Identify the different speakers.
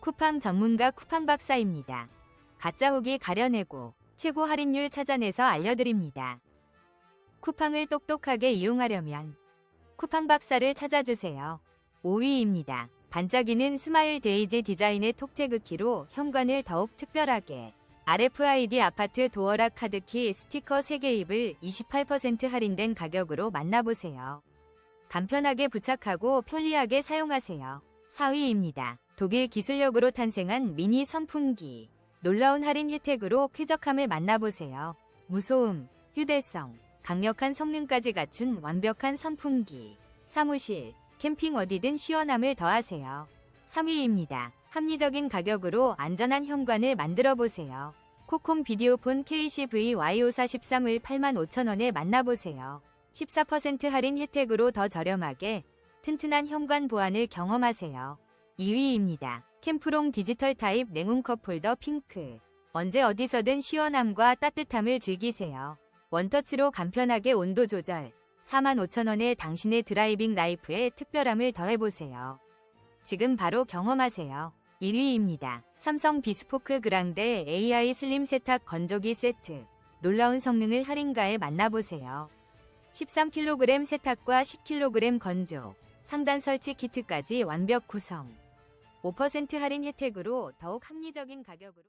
Speaker 1: 쿠팡 전문가 쿠팡 박사입니다. 가짜 후기 가려내고 최고 할인율 찾아내서 알려드립니다. 쿠팡을 똑똑하게 이용하려면 쿠팡 박사를 찾아주세요. 5위입니다. 반짝이는 스마일 데이지 디자인의 톡태그키로 현관을 더욱 특별하게 RFID 아파트 도어락 카드키 스티커 3개 입을 28% 할인된 가격으로 만나보세요. 간편하게 부착하고 편리하게 사용하세요. 4위입니다. 독일 기술력으로 탄생한 미니 선풍기. 놀라운 할인 혜택으로 쾌적함을 만나보세요. 무소음, 휴대성, 강력한 성능까지 갖춘 완벽한 선풍기. 사무실, 캠핑 어디든 시원함을 더하세요. 3위입니다. 합리적인 가격으로 안전한 현관을 만들어 보세요. 코콤 비디오폰 KCV Y543을 85,000원에 만나보세요. 14% 할인 혜택으로 더 저렴하게 튼튼한 현관 보안을 경험하세요. 2위입니다. 캠프롱 디지털 타입 냉온 컵홀더 핑크. 언제 어디서든 시원함과 따뜻함을 즐기세요. 원터치로 간편하게 온도 조절. 45,000원에 당신의 드라이빙 라이프에 특별함을 더해보세요. 지금 바로 경험하세요. 1위입니다. 삼성 비스포크 그랑데 AI 슬림 세탁 건조기 세트. 놀라운 성능을 할인가에 만나보세요. 13kg 세탁과 10kg 건조, 상단 설치 키트까지 완벽 구성. 5% 할인 혜택으로 더욱 합리적인 가격으로